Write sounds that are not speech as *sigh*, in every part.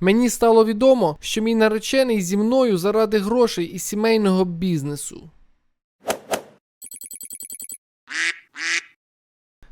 Мені стало відомо, що мій наречений зі мною заради грошей і сімейного бізнесу.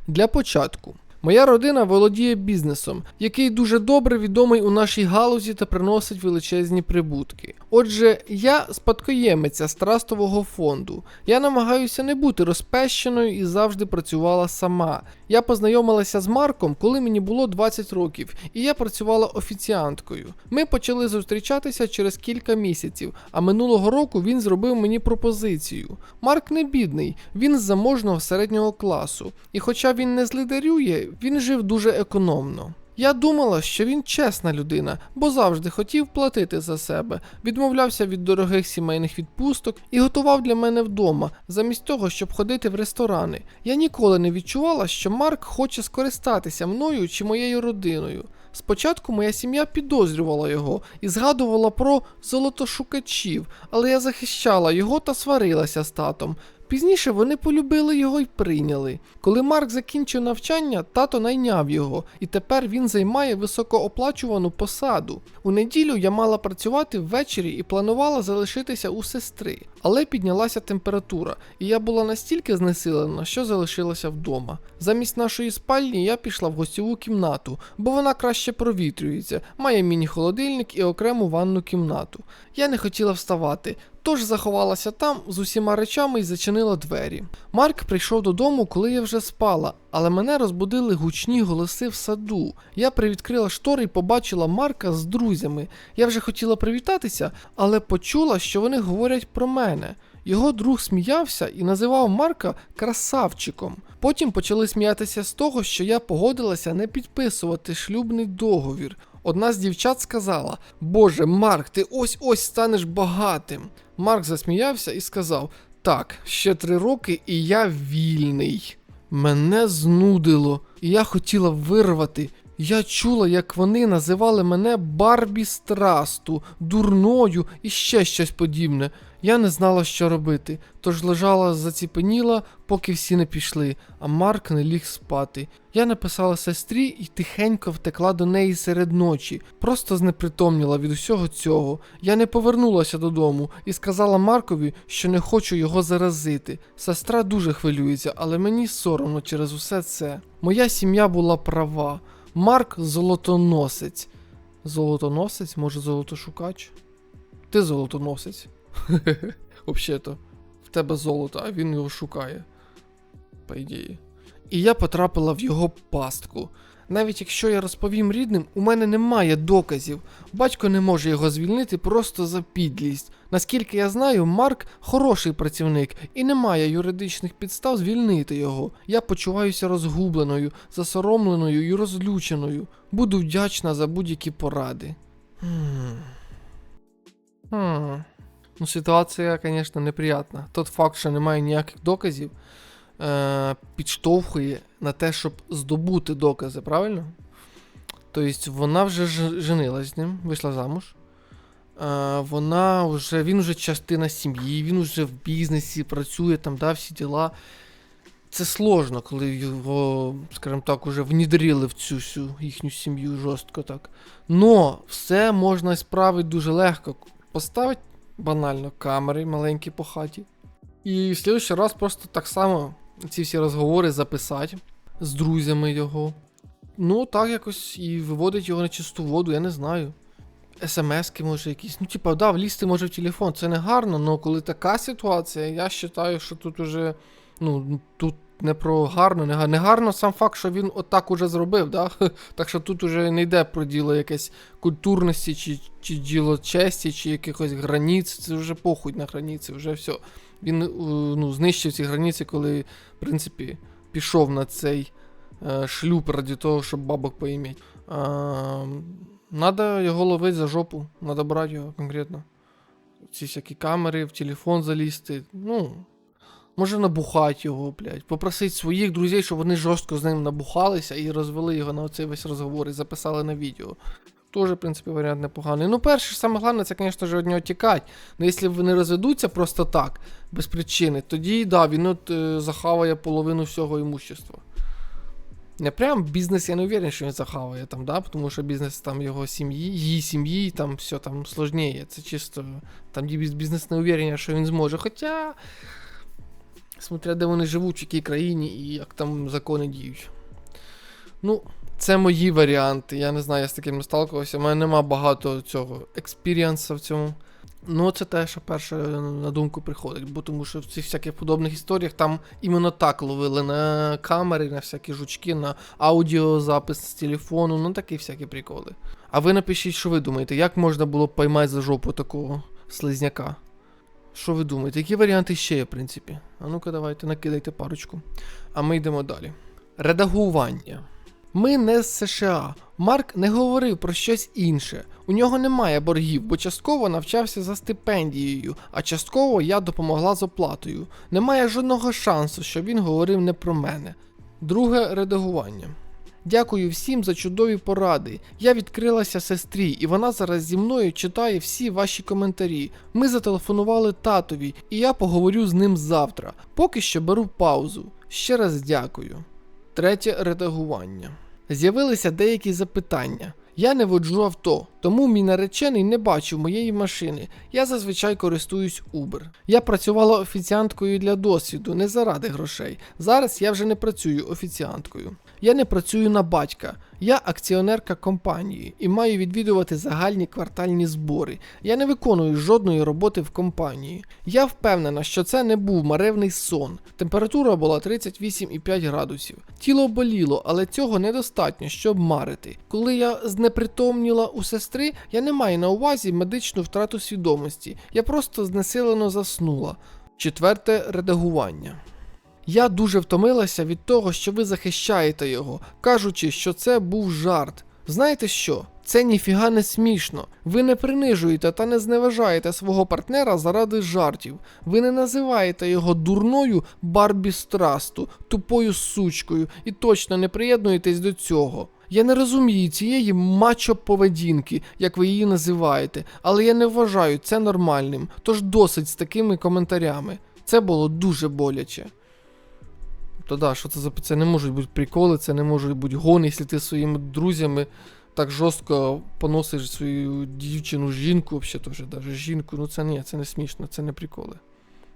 Для початку. Моя родина володіє бізнесом, який дуже добре відомий у нашій галузі та приносить величезні прибутки. Отже, я спадкоємиця з трастового фонду. Я намагаюся не бути розпещеною і завжди працювала сама. Я познайомилася з Марком, коли мені було 20 років, і я працювала офіціанткою. Ми почали зустрічатися через кілька місяців, а минулого року він зробив мені пропозицію. Марк не бідний, він з заможного середнього класу, і хоча він не злидарює, він жив дуже економно. Я думала, що він чесна людина, бо завжди хотів платити за себе, відмовлявся від дорогих сімейних відпусток і готував для мене вдома, замість того, щоб ходити в ресторани. Я ніколи не відчувала, що Марк хоче скористатися мною чи моєю родиною. Спочатку моя сім'я підозрювала його і згадувала про золотошукачів, але я захищала його та сварилася з татом. Пізніше вони полюбили його й прийняли. Коли Марк закінчив навчання, тато найняв його, і тепер він займає високооплачувану посаду. У неділю я мала працювати ввечері і планувала залишитися у сестри, але піднялася температура, і я була настільки знесилена, що залишилася вдома. Замість нашої спальні я пішла в гостьову кімнату, бо вона краще провітрюється, має міні-холодильник і окрему ванну кімнату. Я не хотіла вставати, Тож заховалася там з усіма речами і зачинила двері. Марк прийшов додому, коли я вже спала, але мене розбудили гучні голоси в саду. Я привідкрила штори і побачила Марка з друзями. Я вже хотіла привітатися, але почула, що вони говорять про мене. Його друг сміявся і називав Марка красавчиком. Потім почали сміятися з того, що я погодилася не підписувати шлюбний договір. Одна з дівчат сказала: Боже, Марк, ти ось ось станеш багатим. Марк засміявся і сказав: Так, ще три роки, і я вільний. Мене знудило, і я хотіла вирвати. Я чула, як вони називали мене Барбі Страсту, дурною і ще щось подібне. Я не знала, що робити, тож лежала заціпеніла, поки всі не пішли, а Марк не ліг спати. Я написала сестрі і тихенько втекла до неї серед ночі, просто знепритомніла від усього цього. Я не повернулася додому і сказала Маркові, що не хочу його заразити. Сестра дуже хвилюється, але мені соромно через усе це. Моя сім'я була права. Марк золотоносець. Золотоносець, може, золотошукач? Ти золотоносець. *laughs* Взагалі-то. В тебе золото, а він його шукає. По ідеї. І я потрапила в його пастку. Навіть якщо я розповім рідним, у мене немає доказів. Батько не може його звільнити просто за підлість. Наскільки я знаю, Марк хороший працівник і немає юридичних підстав звільнити його. Я почуваюся розгубленою, засоромленою і розлюченою. Буду вдячна за будь-які поради. Ну, ситуація, звісно, неприятна. Тот факт, що немає ніяких доказів, е, підштовхує на те, щоб здобути докази, правильно? Тобто вона вже женилась з ним, вийшла замуж. Е, вона вже, він вже частина сім'ї, він вже в бізнесі працює там, да, всі діла. Це сложно, коли його, скажімо так, уже внідрили в цю всю їхню сім'ю жорстко так. Но все можна справити дуже легко. Поставити банально камери маленькі по хаті. І в следующий раз просто так само ці всі розговори записати з друзями його. Ну, так якось і виводить його на чисту воду, я не знаю. СМСки може якісь. Ну, типа, да, влізти може в телефон. Це не гарно, але коли така ситуація, я вважаю, що тут уже. Ну, тут не про гарно, не гарно. Не гарно сам факт, що він отак уже зробив, да? *laughs* Так що тут уже не йде про діло якесь культурності, чи, чи діло честі, чи якихось границь. Це вже похуй на границі, вже все. Він е, ну, знищив ці границі, коли, в принципі, пішов на цей е, шлюб раді того, щоб бабок поім'ять. Е, надо його ловити за жопу, надо брати його конкретно. Ці всякі камери, в телефон залізти. Ну, може набухати його, блядь. Попросити своїх друзів, щоб вони жорстко з ним набухалися і розвели його на оцей весь розговор і записали на відео. Тоже, в принципі, варіант непоганий. Ну, перше, саме головне, це, звісно ж, від нього тікати. Ну, якщо вони розведуться просто так, без причини, тоді да, він от е, захаває половину всього імущества. Не прям бізнес, я не уверен, що він захаває там, да, тому що бізнес там його сім'ї, її сім'ї, там все там сложніє. Це чисто там бізнес не уверен, що він зможе. Хоча, смотря де вони живуть, в якій країні і як там закони діють. Ну, це мої варіанти. Я не знаю, я з таким сталкувався. У мене нема багато цього експіріанса в цьому. Ну, це те, що перше на думку приходить, бо тому що в цих всяких подобних історіях там іменно так ловили на камери, на всякі жучки, на аудіозапис з телефону, ну такі всякі приколи. А ви напишіть, що ви думаєте, як можна було поймати за жопу такого слизняка? Що ви думаєте? Які варіанти ще є, в принципі? А ну-ка, давайте накидайте парочку. А ми йдемо далі. Редагування. Ми не з США. Марк не говорив про щось інше. У нього немає боргів, бо частково навчався за стипендією, а частково я допомогла з оплатою. Немає жодного шансу, що він говорив не про мене. Друге редагування. Дякую всім за чудові поради. Я відкрилася сестрі, і вона зараз зі мною читає всі ваші коментарі. Ми зателефонували татові, і я поговорю з ним завтра. Поки що беру паузу. Ще раз дякую. Третє редагування. З'явилися деякі запитання. Я не воджу авто, тому мій наречений не бачив моєї машини. Я зазвичай користуюсь Uber. Я працювала офіціанткою для досвіду, не заради грошей. Зараз я вже не працюю офіціанткою. Я не працюю на батька. Я акціонерка компанії і маю відвідувати загальні квартальні збори. Я не виконую жодної роботи в компанії. Я впевнена, що це не був маревний сон. Температура була 38,5 градусів. Тіло боліло, але цього недостатньо, щоб марити. Коли я знепритомніла у сестри, я не маю на увазі медичну втрату свідомості. Я просто знесилено заснула. Четверте редагування. Я дуже втомилася від того, що ви захищаєте його, кажучи, що це був жарт. Знаєте що? Це ніфіга не смішно. Ви не принижуєте та не зневажаєте свого партнера заради жартів. Ви не називаєте його дурною Барбі Страсту, тупою сучкою і точно не приєднуєтесь до цього. Я не розумію цієї мачо поведінки, як ви її називаєте, але я не вважаю це нормальним, тож досить з такими коментарями. Це було дуже боляче. То да, що це за це не можуть бути приколи, це не можуть бути гони, якщо ти своїми друзями так жорстко поносиш свою дівчину, жінку, взагалі вже даже жінку. Ну це ні, це не смішно, це не приколи.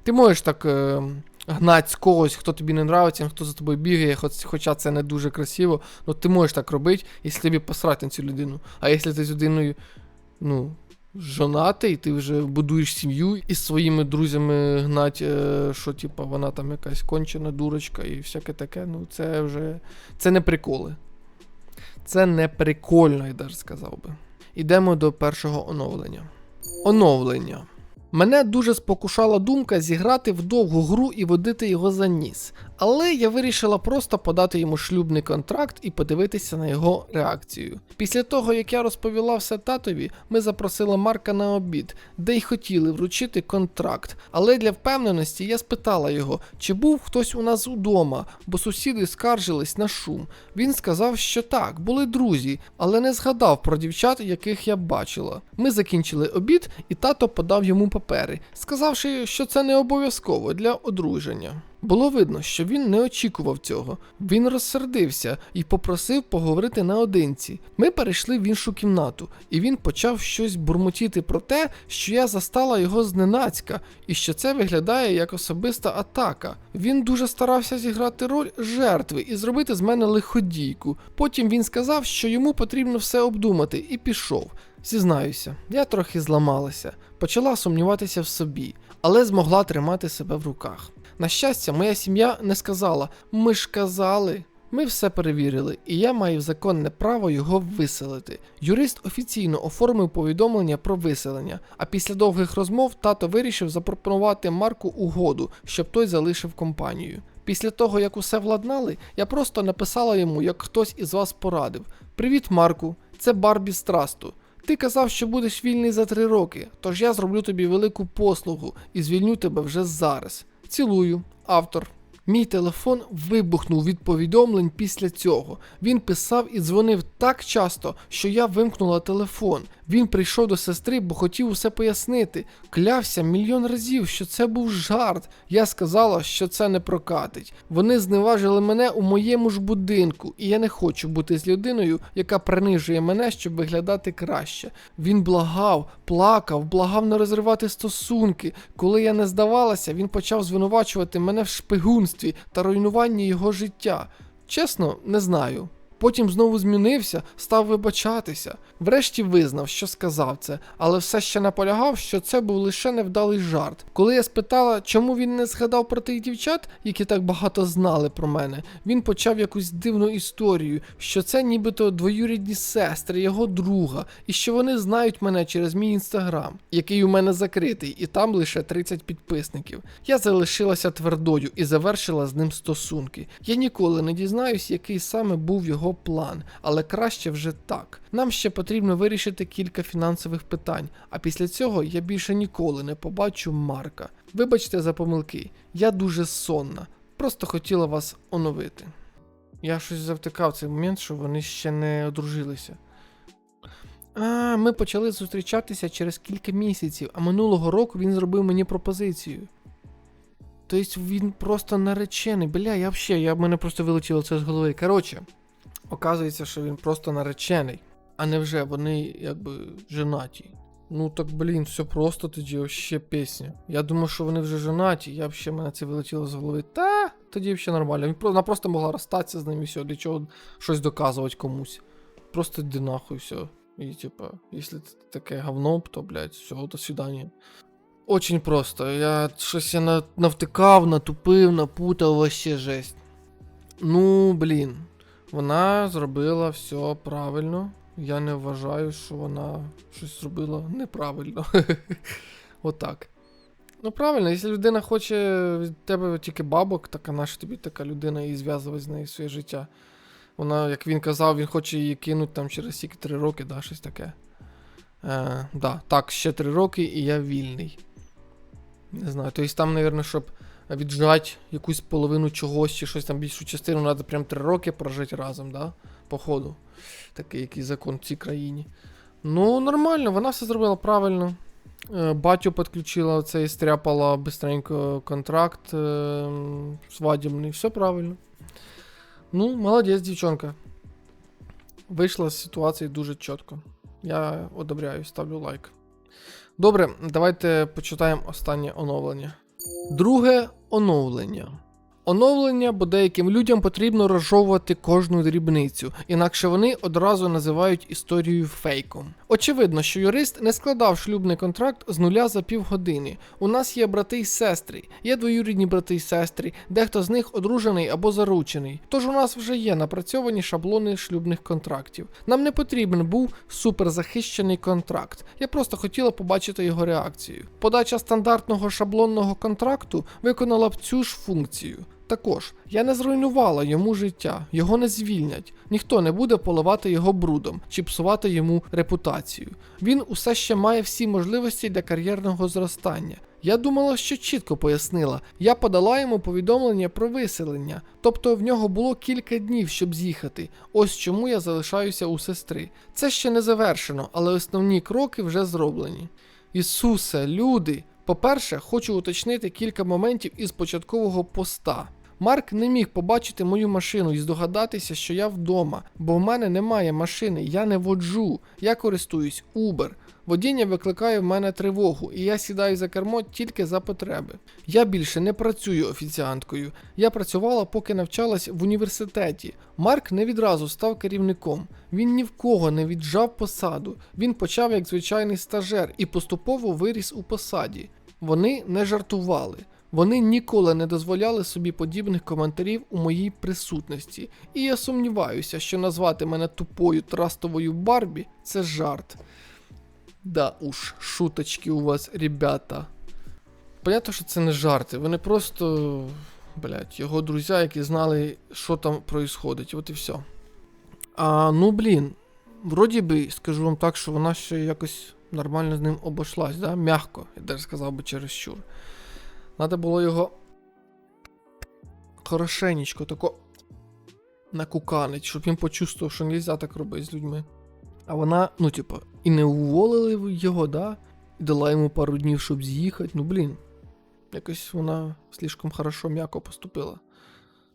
Ти можеш так е, гнати з когось, хто тобі не нравиться, хто за тобою бігає, хоч, хоча це не дуже красиво, ну ти можеш так робити, якщо тобі посрати на цю людину. А якщо ти з людиною, ну, жонатий, ти вже будуєш сім'ю і з своїми друзями гнать, е, що типа вона там якась кончена дурочка і всяке таке, ну це вже це не приколи. Це не прикольно, я даже сказав би. Ідемо до першого оновлення. Оновлення. Мене дуже спокушала думка зіграти в довгу гру і водити його за ніс. Але я вирішила просто подати йому шлюбний контракт і подивитися на його реакцію. Після того, як я розповіла все татові, ми запросили Марка на обід, де й хотіли вручити контракт. Але для впевненості я спитала його, чи був хтось у нас удома, бо сусіди скаржились на шум. Він сказав, що так, були друзі, але не згадав про дівчат, яких я бачила. Ми закінчили обід, і тато подав йому папери, сказавши, що це не обов'язково для одруження. Було видно, що він не очікував цього. Він розсердився і попросив поговорити наодинці. Ми перейшли в іншу кімнату, і він почав щось бурмотіти про те, що я застала його зненацька, і що це виглядає як особиста атака. Він дуже старався зіграти роль жертви і зробити з мене лиходійку. Потім він сказав, що йому потрібно все обдумати, і пішов. Зізнаюся, я трохи зламалася, почала сумніватися в собі, але змогла тримати себе в руках. На щастя, моя сім'я не сказала: ми ж казали. Ми все перевірили, і я маю законне право його виселити. Юрист офіційно оформив повідомлення про виселення, а після довгих розмов тато вирішив запропонувати Марку угоду, щоб той залишив компанію. Після того, як усе владнали, я просто написала йому, як хтось із вас порадив: Привіт, Марку, це Барбі Страсту. Ти казав, що будеш вільний за три роки, тож я зроблю тобі велику послугу і звільню тебе вже зараз. Цілую, автор. Мій телефон вибухнув від повідомлень після цього. Він писав і дзвонив так часто, що я вимкнула телефон. Він прийшов до сестри, бо хотів усе пояснити. Клявся мільйон разів, що це був жарт. Я сказала, що це не прокатить. Вони зневажили мене у моєму ж будинку, і я не хочу бути з людиною, яка принижує мене, щоб виглядати краще. Він благав, плакав, благав не розривати стосунки. Коли я не здавалася, він почав звинувачувати мене в шпигунстві та руйнуванні його життя. Чесно, не знаю. Потім знову змінився, став вибачатися. Врешті визнав, що сказав це, але все ще наполягав, що це був лише невдалий жарт. Коли я спитала, чому він не згадав про тих дівчат, які так багато знали про мене, він почав якусь дивну історію, що це нібито двоюрідні сестри, його друга, і що вони знають мене через мій інстаграм, який у мене закритий, і там лише 30 підписників. Я залишилася твердою і завершила з ним стосунки. Я ніколи не дізнаюсь, який саме був його план, але краще вже так. Нам ще потрібно вирішити кілька фінансових питань, а після цього я більше ніколи не побачу Марка. Вибачте за помилки, я дуже сонна. Просто хотіла вас оновити. Я щось завтикав цей момент, що вони ще не одружилися. А, ми почали зустрічатися через кілька місяців, а минулого року він зробив мені пропозицію. Тобто він просто наречений. Бля, я взагалі, я в мене просто вилетіло це з голови. Коротше, оказується, що він просто наречений. А невже вони якби женаті. Ну так блін, все просто тоді вообще пісня. Я думав, що вони вже женаті, я взагалі мене це вилетіло з голови. Та тоді взагалі нормально. Вона просто могла розстатися з ним і все, для чого щось доказувати комусь. Просто йди нахуй, все. І типа, якщо це таке говно, то блядь, все, до свидання. Очень просто. Я щось я навтикав, натупив, напутав, вообще жесть. Ну, блін. Вона зробила все правильно. Я не вважаю, що вона щось зробила неправильно. *laughs* Отак. Ну правильно, якщо людина хоче від тебе тільки бабок, так а наша тобі така людина і зв'язувати з нею своє життя. Вона, як він казав, він хоче її кинути там через стільки три роки, да, щось таке. Е, да, так, ще три роки і я вільний. Не знаю. Тобто там, мабуть, щоб віджати якусь половину чогось чи щось там більшу частину, треба прям три роки прожити разом, да? Походу. Такий який закон в цій країні. Ну, нормально, вона все зробила правильно. Е, Батю підключила це і стряпала бистренько контракт е, свадібний, все правильно. Ну, молодець, дівчонка. Вийшла з ситуації дуже чітко. Я одобряю, ставлю лайк. Добре, давайте почитаємо останнє оновлення. Друге оновлення. Оновлення, бо деяким людям потрібно розжовувати кожну дрібницю, інакше вони одразу називають історію фейком. Очевидно, що юрист не складав шлюбний контракт з нуля за півгодини. У нас є брати й сестри, є двоюрідні брати й сестри, дехто з них одружений або заручений. Тож у нас вже є напрацьовані шаблони шлюбних контрактів. Нам не потрібен був суперзахищений контракт. Я просто хотіла побачити його реакцію. Подача стандартного шаблонного контракту виконала б цю ж функцію. Також я не зруйнувала йому життя, його не звільнять, ніхто не буде поливати його брудом чи псувати йому репутацію. Він усе ще має всі можливості для кар'єрного зростання. Я думала, що чітко пояснила. Я подала йому повідомлення про виселення, тобто в нього було кілька днів, щоб з'їхати. Ось чому я залишаюся у сестри. Це ще не завершено, але основні кроки вже зроблені. Ісусе, люди! По-перше, хочу уточнити кілька моментів із початкового поста. Марк не міг побачити мою машину і здогадатися, що я вдома, бо в мене немає машини, я не воджу, я користуюсь Uber. Водіння викликає в мене тривогу, і я сідаю за кермо тільки за потреби. Я більше не працюю офіціанткою. Я працювала, поки навчалась в університеті. Марк не відразу став керівником. Він ні в кого не віджав посаду. Він почав як звичайний стажер і поступово виріс у посаді. Вони не жартували. Вони ніколи не дозволяли собі подібних коментарів у моїй присутності, і я сумніваюся, що назвати мене тупою трастовою Барбі це жарт. Да уж, шуточки у вас, ребята. Понятно, що це не жарти. Вони просто, блядь, його друзі, які знали, що там происходить. От і все. А ну блін, вроді би, скажу вам так, що вона ще якось нормально з ним обошлась, да? Мягко, я даже сказав би чересчур. Надо було його хорошенечко тако накуканить, щоб він почувствував, що нельзя так робити з людьми. А вона, ну, типу, І не уволили його, да? І дала йому пару днів, щоб з'їхати. Ну блін. Якось вона слишком хорошо м'яко поступила.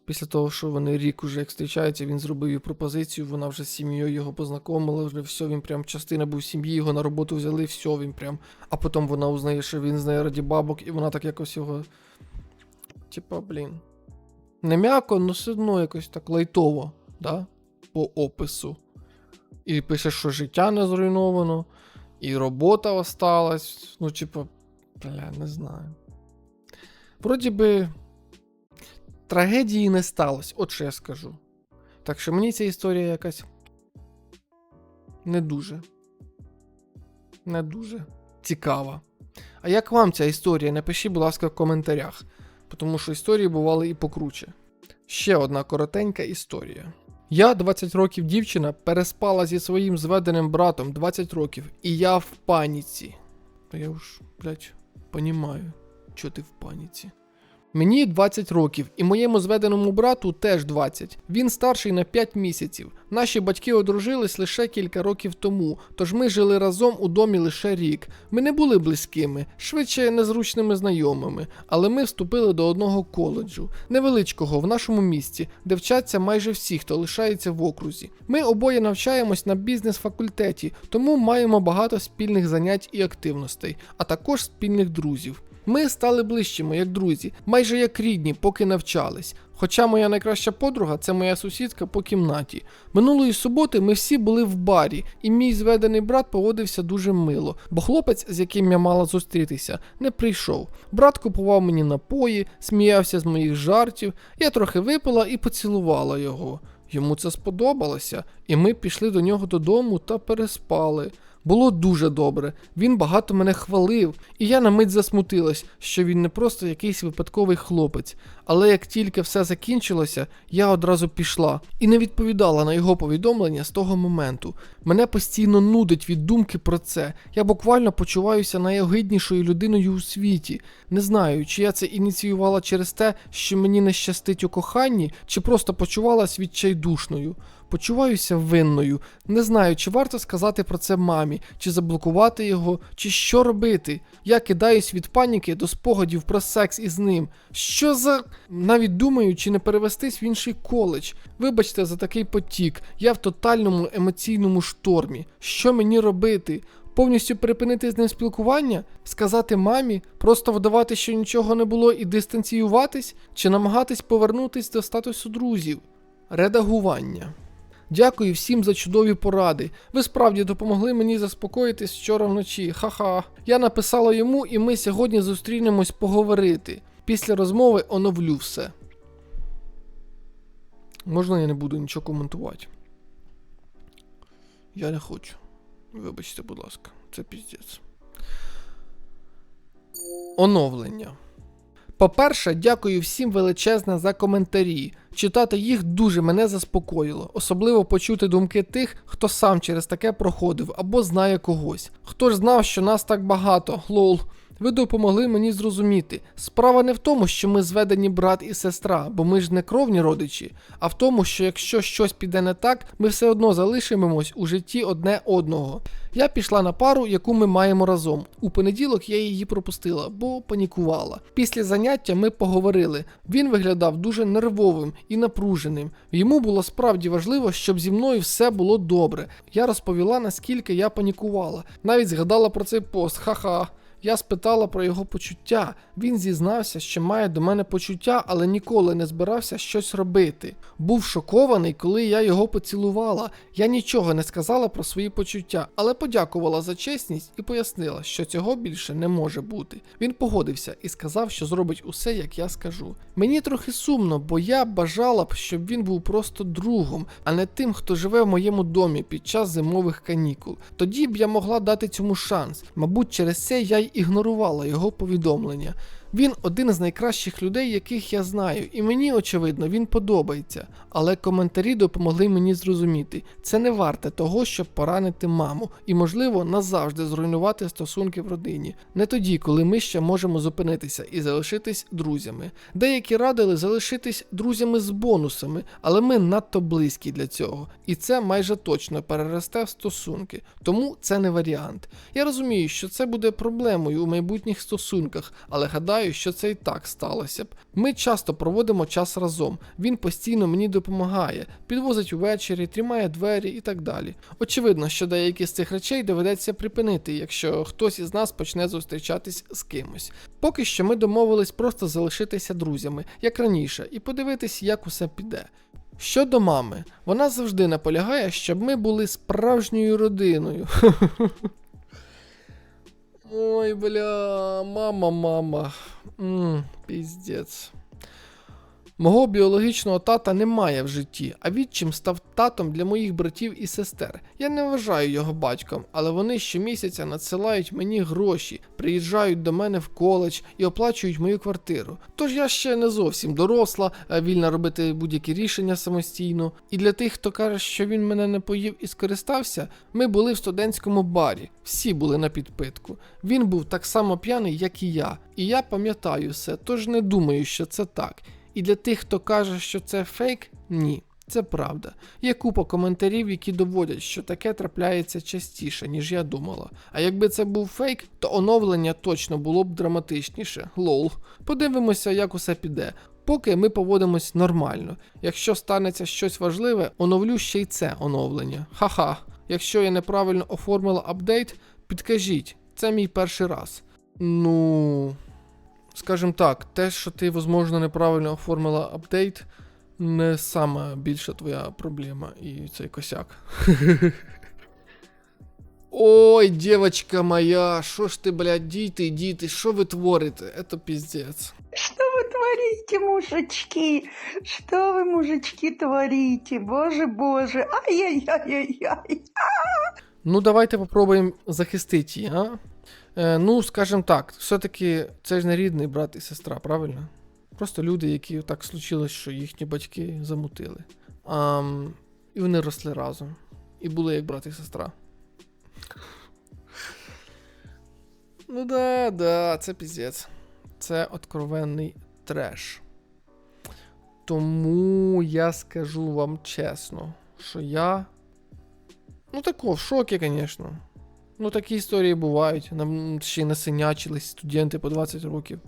Після того, що вони рік уже як зустрічаються, він зробив їй пропозицію, вона вже з сім'єю його познайомила, вже все, він прям частина був сім'ї, його на роботу взяли, все, він прям. А потім вона узнає, що він знає раді бабок, і вона так якось його. Типа, блін. Не м'яко, але все одно якось так лайтово, да? По опису. І пише, що життя не зруйновано, і робота осталась. Ну, типа, бля, не знаю. Вроді би, трагедії не сталося, от що я скажу. Так що мені ця історія якась не дуже. Не дуже цікава. А як вам ця історія? Напишіть, будь ласка, в коментарях, тому що історії бували і покруче. Ще одна коротенька історія. Я 20 років дівчина переспала зі своїм зведеним братом 20 років, і я в паніці. Та я уж, блядь, понімаю, що ти в паніці. Мені 20 років, і моєму зведеному брату теж 20. Він старший на 5 місяців. Наші батьки одружились лише кілька років тому, тож ми жили разом у домі лише рік. Ми не були близькими, швидше незручними знайомими, але ми вступили до одного коледжу, невеличкого в нашому місті, де вчаться майже всі, хто лишається в окрузі. Ми обоє навчаємось на бізнес-факультеті, тому маємо багато спільних занять і активностей, а також спільних друзів. Ми стали ближчими як друзі, майже як рідні, поки навчались. Хоча моя найкраща подруга це моя сусідка по кімнаті. Минулої суботи ми всі були в барі, і мій зведений брат поводився дуже мило, бо хлопець, з яким я мала зустрітися, не прийшов. Брат купував мені напої, сміявся з моїх жартів, я трохи випила і поцілувала його. Йому це сподобалося, і ми пішли до нього додому та переспали. Було дуже добре. Він багато мене хвалив, і я на мить засмутилась, що він не просто якийсь випадковий хлопець. Але як тільки все закінчилося, я одразу пішла і не відповідала на його повідомлення з того моменту. Мене постійно нудить від думки про це. Я буквально почуваюся найогиднішою людиною у світі. Не знаю, чи я це ініціювала через те, що мені не щастить у коханні, чи просто почувалась відчайдушною. Почуваюся винною. Не знаю, чи варто сказати про це мамі, чи заблокувати його, чи що робити. Я кидаюсь від паніки до спогадів про секс із ним. Що за. Навіть думаю, чи не перевестись в інший коледж. Вибачте за такий потік. Я в тотальному емоційному штормі. Що мені робити? Повністю припинити з ним спілкування, сказати мамі, просто вдавати, що нічого не було, і дистанціюватись, чи намагатись повернутись до статусу друзів. Редагування. Дякую всім за чудові поради. Ви справді допомогли мені заспокоїтись вчора вночі. Ха-ха. Я написала йому, і ми сьогодні зустрінемось поговорити. Після розмови оновлю все. Можна я не буду нічого коментувати? Я не хочу. Вибачте, будь ласка, це піздець. Оновлення. По-перше, дякую всім величезне за коментарі. Читати їх дуже мене заспокоїло, особливо почути думки тих, хто сам через таке проходив або знає когось. Хто ж знав, що нас так багато, лол. Ви допомогли мені зрозуміти. Справа не в тому, що ми зведені брат і сестра, бо ми ж не кровні родичі, а в тому, що якщо щось піде не так, ми все одно залишимось у житті одне одного. Я пішла на пару, яку ми маємо разом. У понеділок я її пропустила, бо панікувала. Після заняття ми поговорили. Він виглядав дуже нервовим і напруженим. Йому було справді важливо, щоб зі мною все було добре. Я розповіла, наскільки я панікувала. Навіть згадала про цей пост. Ха-ха. Я спитала про його почуття. Він зізнався, що має до мене почуття, але ніколи не збирався щось робити. Був шокований, коли я його поцілувала. Я нічого не сказала про свої почуття, але подякувала за чесність і пояснила, що цього більше не може бути. Він погодився і сказав, що зробить усе, як я скажу. Мені трохи сумно, бо я бажала б, щоб він був просто другом, а не тим, хто живе в моєму домі під час зимових канікул. Тоді б я могла дати цьому шанс. Мабуть, через це я й ігнорувала його повідомлення. Він один з найкращих людей, яких я знаю, і мені, очевидно, він подобається. Але коментарі допомогли мені зрозуміти, це не варте того, щоб поранити маму, і, можливо, назавжди зруйнувати стосунки в родині. Не тоді, коли ми ще можемо зупинитися і залишитись друзями. Деякі радили залишитись друзями з бонусами, але ми надто близькі для цього, і це майже точно переросте в стосунки. Тому це не варіант. Я розумію, що це буде проблемою у майбутніх стосунках, але гадаю, що це і так сталося б. Ми часто проводимо час разом. Він постійно мені допомагає, підвозить увечері, тримає двері і так далі. Очевидно, що деякі з цих речей доведеться припинити, якщо хтось із нас почне зустрічатись з кимось. Поки що ми домовились просто залишитися друзями, як раніше, і подивитись, як усе піде. Щодо мами, вона завжди наполягає, щоб ми були справжньою родиною. *laughs* Ой, бля, мама, мама. М, піздець. Мого біологічного тата немає в житті, а відчим став татом для моїх братів і сестер. Я не вважаю його батьком, але вони щомісяця надсилають мені гроші, приїжджають до мене в коледж і оплачують мою квартиру. Тож я ще не зовсім доросла, вільна робити будь-які рішення самостійно. І для тих, хто каже, що він мене не поїв і скористався, ми були в студентському барі. Всі були на підпитку. Він був так само п'яний, як і я. І я пам'ятаю все, тож не думаю, що це так. І для тих, хто каже, що це фейк, ні. Це правда. Є купа коментарів, які доводять, що таке трапляється частіше, ніж я думала. А якби це був фейк, то оновлення точно було б драматичніше. Лол. Подивимося, як усе піде. Поки ми поводимось нормально. Якщо станеться щось важливе, оновлю ще й це оновлення. Ха-ха. Якщо я неправильно оформила апдейт, підкажіть, це мій перший раз. Ну. Скажем так, те, що ти, можливо, неправильно оформила апдейт, не сама більша твоя проблема і цей косяк. *laughs* Ой, девочка моя, що ж ти, блядь, діти, діти, що ви творите? Это піздець. Что вы творите, мужички? Что вы, мужички, творите? Боже, боже, ай-яй-яй-яй-яй. Ну, давайте попробуємо захистити її, а? Е, ну, скажем так, все-таки це ж не рідний брат і сестра, правильно? Просто люди, які так случилось, що їхні батьки замутили. Ам, і вони росли разом. І були як брат і сестра. Ну да, да, це піздець. Це откровенний треш. Тому я скажу вам чесно, що я. Ну тако, в шокі, звісно. Ну, такі історії бувають. Нам ще й насинячились студенти по 20 років.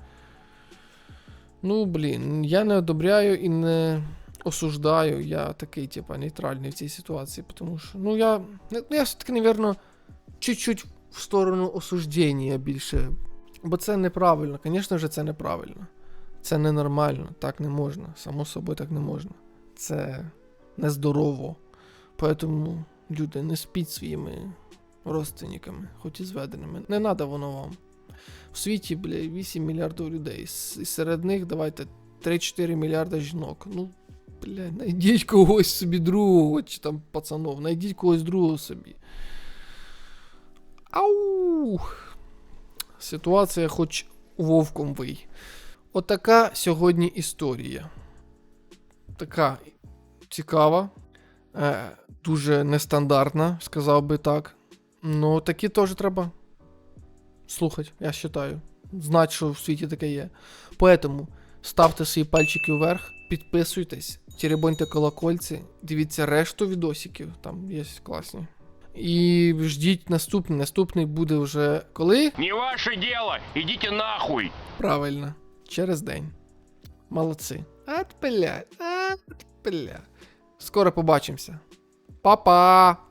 Ну, блін, я не одобряю і не осуждаю. Я такий, типа, нейтральний в цій ситуації, тому що, ну, я. Ну, я все-таки, напевно, чуть-чуть в сторону осуждення більше. Бо це неправильно. Звісно ж, це неправильно. Це ненормально, так не можна. Само собою так не можна. Це нездорово. Поэтому, люди, не спіть своїми родственниками, хоч і зведеними. Не надо воно вам. В світі, бля, 8 мільярдів людей. І серед них давайте 3-4 мільярда жінок. Ну, бля, найдіть когось собі другого, чи там пацанов, найдіть когось другого собі. Ау! Ситуація хоч вовком вий. Отака сьогодні історія. Така цікава, е, дуже нестандартна, сказав би так. Ну, такі теж треба слухати, я вважаю. Знати, що в світі таке є. Поэтому ставте свої пальчики вверх, підписуйтесь, теребоньте колокольці, дивіться решту відосиків, там є класні. І ждіть наступний. Наступний буде вже коли? Не ваше дело, идите нахуй! Правильно, через день. Молодці. От бля, от бля. Скоро побачимося. Па-па!